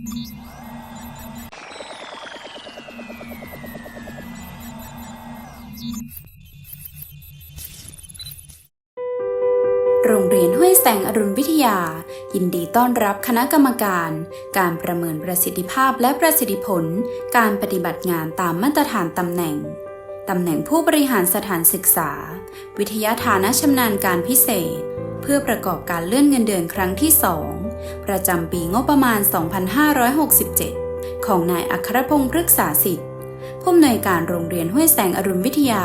โรงเรียนห้วยแสงอรุณวิทยา ยินดีต้อนรับคณะกรรมการ การประเมินประสิทธิภาพและประสิทธิผล การปฏิบัติงานตามมาตรฐานตำแหน่งตำแหน่งผู้บริหารสถานศึกษา วิทยาฐานะชำนาญการพิเศษ พื่อประกอบการเลื่อนเงินเดือนครั้งที่ 2 ประจำปีงบประมาณ 2567 ของนายอัครพงศ์พฤกษาสิทธิ์ผู้อำนวยการโรงเรียนห้วยแสงอรุณวิทยา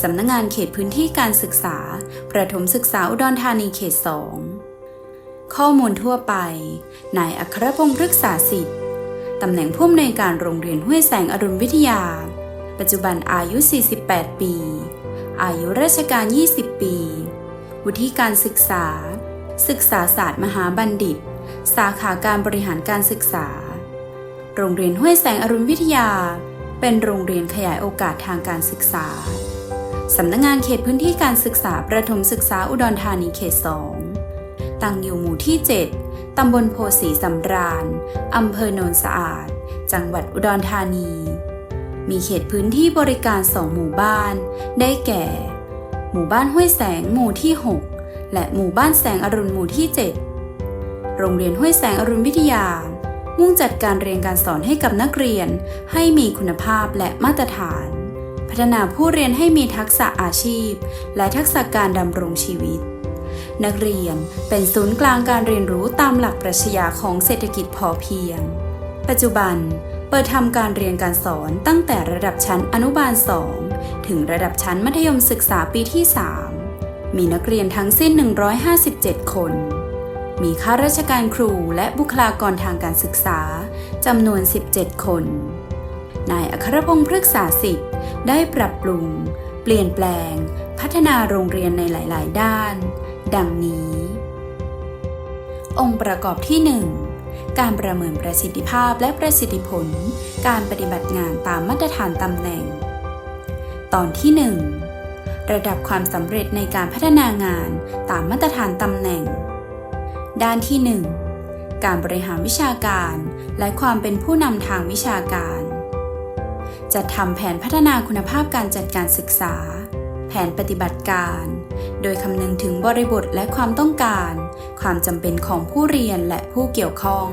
สำนักงงานเขตพื้นที่การศึกษา ประถมศึกษาอุดรธานีเขต 2 ข้อมูลทั่วไป นายอัครพงศ์พฤกษาสิทธิ์ตำแหน่งผู้อำนวยการโรงเรียนห้วยแสงอรุณวิทยา ปัจจุบันอายุ 48 ปี อายุราชการ 20 ปี วุฒิการศึกษา ศึกษาศาสตร์มหาบัณฑิต สาขาการบริหารการศึกษา โรงเรียนห้วยแสงอรุณวิทยา เป็นโรงเรียนขยายโอกาสทางการศึกษา สำนักงงานเขตพื้นที่การศึกษาประถมศึกษาอุดรธานีเขต 2 ตั้งอยู่หมู่ที่ 7 ตำบลโพสีสำราญ อำเภอโนนสะอาด จังหวัดอุดรธานี มีเขตพื้นที่บริการสองหมู่บ้าน ได้แก่ หมู่บ้านห้วยแสงหมู่ที่ 6 และหมู่บ้านแสงอรุณหมู่ที่ 7 โรงเรียนห้วยแสงอรุณวิทยา มุ่งจัดการเรียนการสอนให้กับนักเรียน ให้มีคุณภาพและมาตรฐาน พัฒนาผู้เรียนให้มีทักษะอาชีพ และทักษะการดำรงชีวิต นักเรียนเป็นศูนย์กลางการเรียนรู้ตามหลักปรัชญาของเศรษฐกิจพอเพียง ปัจจุบันเปิดทำการเรียนการสอนตั้งแต่ระดับชั้นอนุบาล 2 ถึงระดับชั้นมัธยมศึกษาปีที่ 3 มีนักเรียนทั้งสิ้น 157 คน มีข้าราชการครูและบุคลากรทางการศึกษาจำนวน 17 คน นายอัครพงศ์พฤกษาสิทธิ์ได้ปรับปรุง เปลี่ยนแปลง พัฒนาโรงเรียนในหลาย ๆ ด้าน ดังนี้ องค์ประกอบที่ 1การประเมินประสิทธิภาพและประสิทธิผล การปฏิบัติงานตามมาตรฐานตำแหน่ง ตอนที่ 1 ระดับความสำเร็จในการพัฒนางานตามมาตรฐานตำแหน่ง ด้านที่ 1 การบริหารวิชาการและความเป็นผู้นำทางวิชาการ จัดทำแผนพัฒนาคุณภาพการจัดการศึกษา แผนปฏิบัติการ โดยคำนึงถึงบริบทและความต้องการ ความจำเป็นของผู้เรียนและผู้เกี่ยวข้อง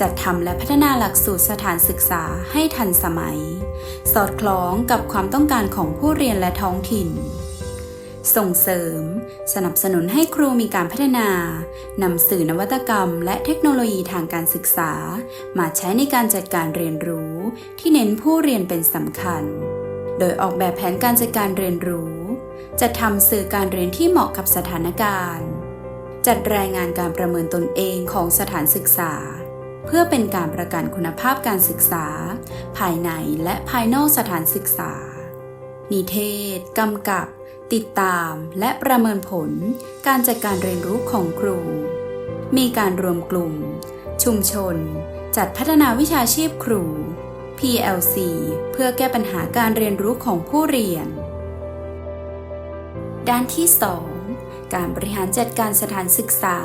จัดทำและพัฒนาหลักสูตรสถานศึกษาให้ทันสมัย สอดคล้องกับความต้องการของผู้เรียนและท้องถิ่น ส่งเสริม สนับสนุนให้ครูมีการพัฒนานำสื่อนวัตกรรม และเทคโนโลยีทางการศึกษา มาใช้ในการจัดการเรียนรู้ที่เน้นผู้เรียนเป็นสำคัญ โดยออกแบบแผนการจัดการเรียนรู้จะทำสื่อการเรียนที่เหมาะกับสถานการณ์ จัดรายงานการประเมินตนเองของสถานศึกษา เพื่อเป็นการประกันคุณภาพการศึกษา ภายในและภายนอกสถานศึกษา นิเทศ กำกับ ติดตามและประเมินผล การจัดการเรียนรู้ของครู มีการรวมกลุ่ม ชุมชน จัดพัฒนาวิชาชีพครู PLC เพื่อแก้ปัญหาการเรียนรู้ของผู้เรียน ด้านที่ 2 การบริหารจัดการสถานศึกษา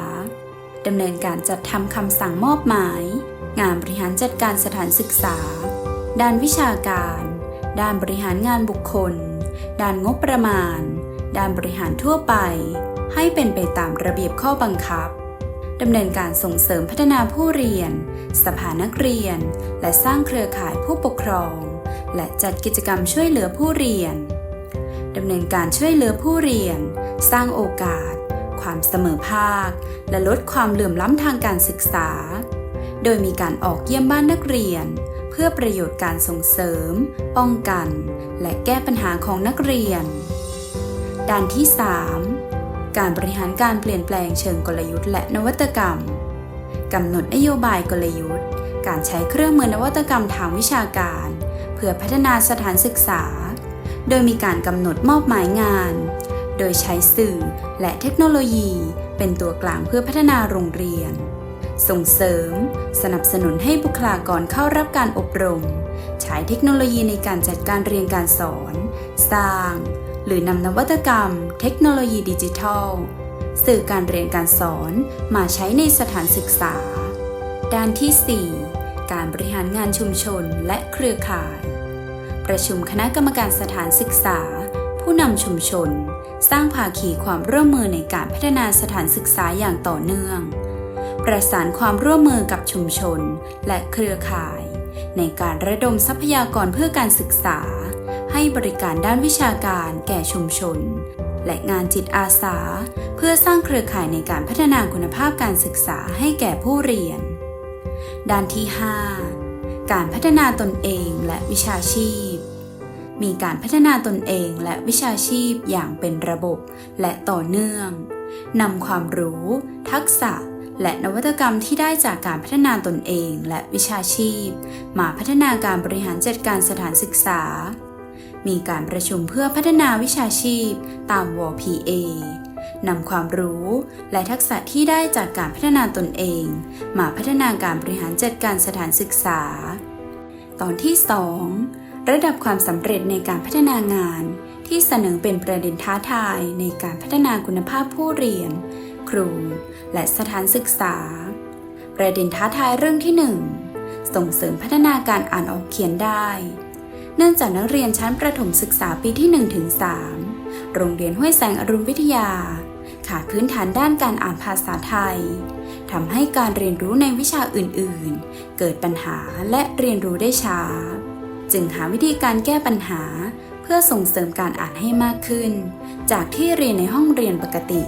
ดำเนินการจัดทำคำสั่งมอบหมาย งานบริหารจัดการสถานศึกษา ด้านวิชาการ ด้านบริหารงานบุคคล ด้านงบประมาณ ด้านบริหารทั่วไป ให้เป็นไปตามระเบียบข้อบังคับดำเนินการส่งเสริมพัฒนาผู้เรียน สภานักเรียน และสร้างเครือข่ายผู้ปกครอง และจัดกิจกรรมช่วยเหลือผู้เรียนดำเนินการช่วยเหลือผู้เรียน สร้างโอกาส ความเสมอภาค และลดความเหลื่อมล้ำทางการศึกษา โดยมีการออกเยี่ยมบ้านนักเรียน เพื่อประโยชน์การส่งเสริม ป้องกัน และแก้ปัญหาของนักเรียน ด้านที่ 3 การบริหารการเปลี่ยนแปลงเชิงกลยุทธ์และนวัตกรรมกำหนดนโยบายกลยุทธ์ การใช้เครื่องมือนวัตกรรมทางวิชาการ เพื่อพัฒนาสถานศึกษา โดยมีการกำหนดมอบหมายงาน ยใช้สื่อและเทคโนโลยีเป็นตัวกลางเพื่อพัฒนาโรงเรียน ส่งเสริม สนับสนุนให้บุคลากรเข้ารับการอบรม ใช้เทคโนโลยีในการจัดการเรียนการสอน สร้าง หรือนำนวัตกรรม เทคโนโลยีดิจิทัล สื่อการเรียนการสอนมาใช้ในสถานศึกษา ด้านที่ 4 การบริหารงานชุมชนและเครือข่าย ประชุมคณะกรรมการสถานศึกษา ผู้นำชุมชน สร้างภาคีความร่วมมือในการพัฒนาสถานศึกษาอย่างต่อเนื่อง ประสานความร่วมมือกับชุมชนและเครือข่าย ในการระดมทรัพยากรเพื่อการศึกษา ให้บริการด้านวิชาการแก่ชุมชน และงานจิตอาสา เพื่อสร้างเครือข่ายในการพัฒนาคุณภาพการศึกษาให้แก่ผู้เรียน ด้านที่ 5 การพัฒนาตนเองและวิชาชีพ มีการพัฒนาตนเองและวิชาชีพอย่างเป็นระบบและต่อเนื่องนำความรู้ ทักษะ และนวัตกรรมที่ได้จากการพัฒนาตนเองและวิชาชีพ มาพัฒนาการบริหารจัดการสถานศึกษา มีการประชุมเพื่อพัฒนาวิชาชีพ ตามว PA นำความรู้และทักษะที่ได้จากการพัฒนาตนเอง มาพัฒนาการบริหารจัดการสถานศึกษา ตอนที่ 2 ระดับความสำเร็จในการพัฒนางาน ที่เสนอเป็นประเด็นท้าทายในการพัฒนาคุณภาพผู้เรียน ครู และสถานศึกษา ประเด็นท้าทายเรื่องที่ 1 ส่งเสริมพัฒนาการอ่านออกเขียนได้ เนื่องจากนักเรียนชั้นประถมศึกษาปีที่1ถึง3โรงเรียนห้วยแสงอรุณวิทยา ขาดพื้นฐานด้านการอ่านภาษาไทยทำให้การเรียนรู้ในวิชาอื่นๆ เกิดปัญหาและเรียนรู้ได้ช้า จึงหาวิธีการแก้ปัญหา เพื่อส่งเสริมการอ่านให้มากขึ้น จากที่เรียนในห้องเรียนปกติ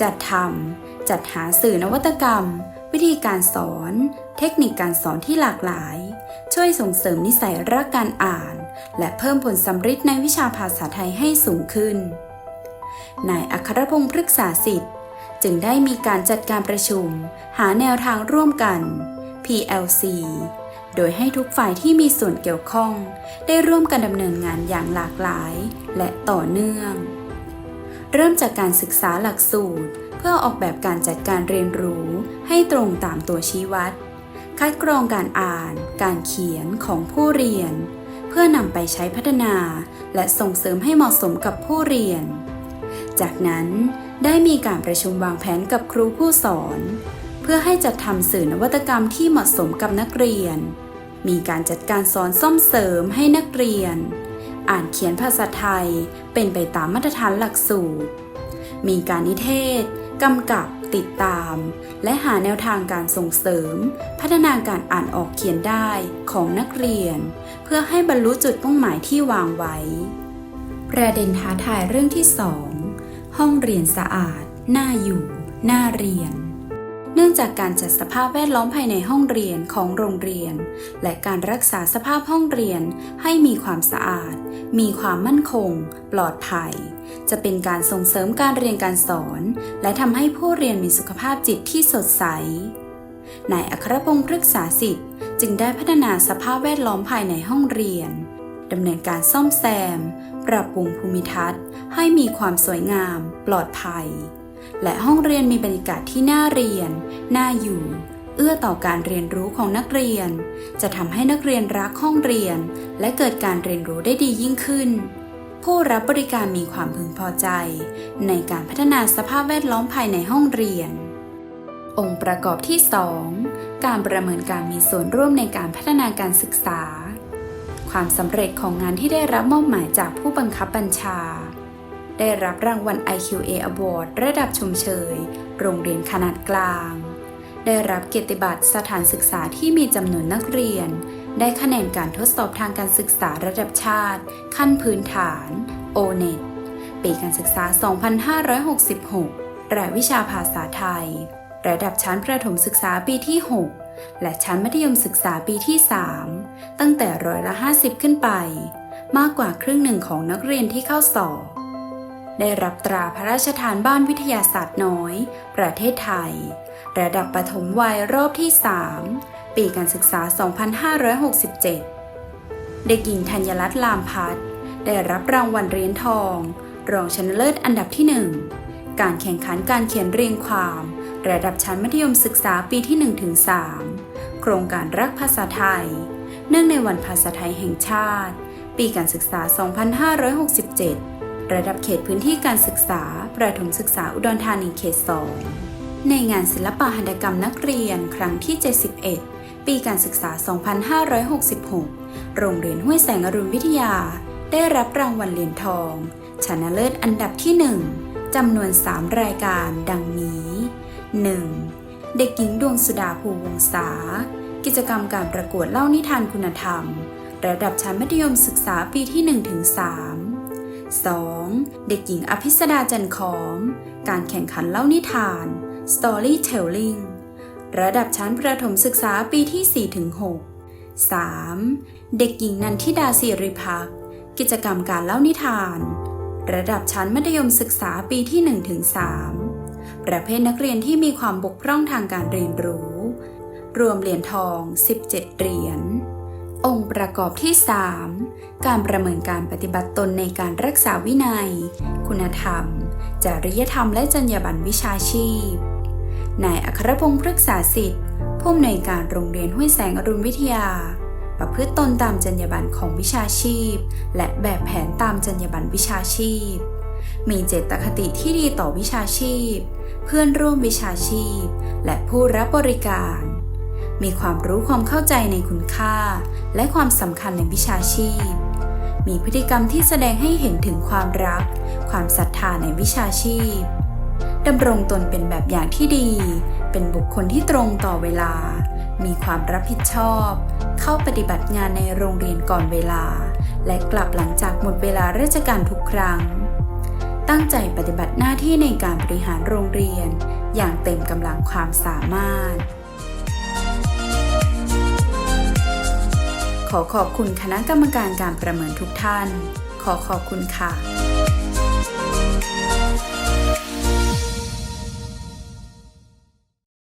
จัดทำจัดหาสื่อนวัตกรรม วิธีการสอน เทคนิคการสอนที่หลากหลาย ช่วยส่งเสริมนิสัยรักการอ่าน และเพิ่มผลสำฤทธิ์ในวิชาภาษาไทยให้สูงขึ้น นายอัครพงศ์พฤกษาสิทธิ์จึงได้มีการจัดการประชุม หาแนวทางร่วมกัน PLC โดยให้ทุกฝ่ายที่มีส่วนเกี่ยวข้อง ได้ร่วมกันดำเนินงานอย่างหลากหลาย และต่อเนื่อง เริ่มจากการศึกษาหลักสูตร เพื่อออกแบบการจัดการเรียนรู้ให้ตรงตามตัวชี้วัด คัดกรองการอ่าน การเขียนของผู้เรียน เพื่อนำไปใช้พัฒนา และส่งเสริมให้เหมาะสมกับผู้เรียน จากนั้นได้มีการประชุมวางแผนกับครูผู้สอน เพื่อให้จัดทำสื่อนวัตกรรมที่เหมาะสมกับนักเรียน มีการจัดการสอนซ่อมเสริมให้นักเรียน อ่านเขียนภาษาไทยเป็นไปตามมาตรฐานหลักสูตร มีการนิเทศกำกับติดตาม และหาแนวทางการส่งเสริม พัฒนาการอ่านออกเขียนได้ของนักเรียน เพื่อให้บรรลุจุดมุ่งหมายที่วางไว้ ประเด็นท้าทายเรื่องที่ 2 ห้องเรียนสะอาด น่าอยู่ น่าเรียน เนื่องจากการจัดสภาพแวดล้อมภายในห้องเรียนของโรงเรียน และการรักษาสภาพห้องเรียนให้มีความสะอาด มีความมั่นคง ปลอดภัย จะเป็นการส่งเสริมการเรียนการสอน และทำให้ผู้เรียนมีสุขภาพจิตที่สดใสนายอัครพงศ์พฤกษาสิทธิ์จึงได้พัฒนาสภาพแวดล้อมภายในห้องเรียนดำเนินการซ่อมแซม ปรับปรุงภูมิทัศน์ ให้มีความสวยงาม ปลอดภัย และห้องเรียนมีบรรยากาศที่น่าเรียน น่าอยู่ เอื้อต่อการเรียนรู้ของนักเรียน จะทำให้นักเรียนรักห้องเรียน และเกิดการเรียนรู้ได้ดียิ่งขึ้น ผู้รับบริการมีความพึงพอใจ ในการพัฒนาสภาพแวดล้อมภายในห้องเรียน องค์ประกอบที่ 2 การประเมินการมีส่วนร่วมในการพัฒนาการศึกษา ความสำเร็จของงานที่ได้รับมอบหมายจากผู้บังคับบัญชา ได้รับรางวัล IQA Award ระดับชมเชย โรงเรียนขนาดกลาง ได้รับเกียรติบัตรสถานศึกษาที่มีจำนวนนักเรียน ได้คะแนนการทดสอบทางการศึกษาระดับชาติ ขั้นพื้นฐาน O-NET ปีการศึกษา 2566และวิชาภาษาไทย ระดับชั้นประถมศึกษาปีที่ 6 และชั้นมัธยมศึกษาปีที่ 3 ตั้งแต่ร้อยละ 50 ขึ้นไป มากกว่าครึ่งหนึ่งของนักเรียนที่เข้าสอบ ได้รับตราพระราชทานบ้านวิทยาศาสตร์น้อย ประเทศไทย ระดับปฐมวัยรอบที่ 3 ปีการศึกษา 2567 เด็กหญิงธัญรัตน์ลามพัฒน์ได้รับรางวัลเหรียญทอง รองชนะเลิศอันดับที่ 1 การแข่งขันการเขียนเรียงความ ระดับชั้นมัธยมศึกษาปีที่ 1-3 โครงการรักภาษาไทย เนื่องในวันภาษาไทยแห่งชาติ ปีการศึกษา 2567 ระดับเขตพื้นที่การศึกษา ประถมศึกษาอุดรธานีเขต 2 ในงานศิลปหัตถกรรมนักเรียนครั้งที่ 71 ปีการศึกษา 2566 โรงเรียนห้วยแสงอรุณวิทยา ได้รับรางวัลเหรียญทอง ชนะเลิศอันดับที่ 1จำนวน 3 รายการดังนี้ 1. เด็กหญิงดวงสุดาภูวงศากิจกรรมการประกวดเล่านิทานคุณธรรม ระดับชั้นมัธยมศึกษาปีที่ 1-3 2. เด็กหญิงอภิสดาจันขอม การแข่งขันเล่านิทาน Storytelling ระดับชั้นประถมศึกษาปีที่ 4-6 3. เด็กหญิงนันทิดาศิริพัก กิจกรรมการเล่านิทาน ระดับชั้นมัธยมศึกษาปีที่ 1-3 ประเภทนักเรียนที่มีความบกพร่องทางการเรียนรู้ รวมเหรียญทอง 17 เหรียญ องค์ประกอบที่ 3 การประเมินการปฏิบัติตนในการรักษาวินัย คุณธรรม จริยธรรมและจรรยาบรรณวิชาชีพ นายอัครพงศ์พฤกษาสิทธิ์ผู้อำนวยการโรงเรียนห้วยแสงอรุณวิทยา ประพฤติตนตามจรรยาบรรณของวิชาชีพ และแบบแผนตามจรรยาบรรณวิชาชีพ มีเจตคติที่ดีต่อวิชาชีพ เพื่อนร่วมวิชาชีพ และผู้รับบริการ มีความรู้ความเข้าใจในคุณค่า และความสำคัญในวิชาชีพ มีพฤติกรรมที่แสดงให้เห็นถึงความรัก ความศรัทธาในวิชาชีพดำรงตนเป็นแบบอย่างที่ดี เป็นบุคคลที่ตรงต่อเวลา มีความรับผิดชอบ เข้าปฏิบัติงานในโรงเรียนก่อนเวลา และกลับหลังจากหมดเวลาราชการทุกครั้ง ตั้งใจปฏิบัติหน้าที่ในการบริหารโรงเรียน อย่างเต็มกำลังความสามารถ ขอขอบคุณคณะกรรมการการประเมินทุกท่าน ขอขอบคุณค่ะ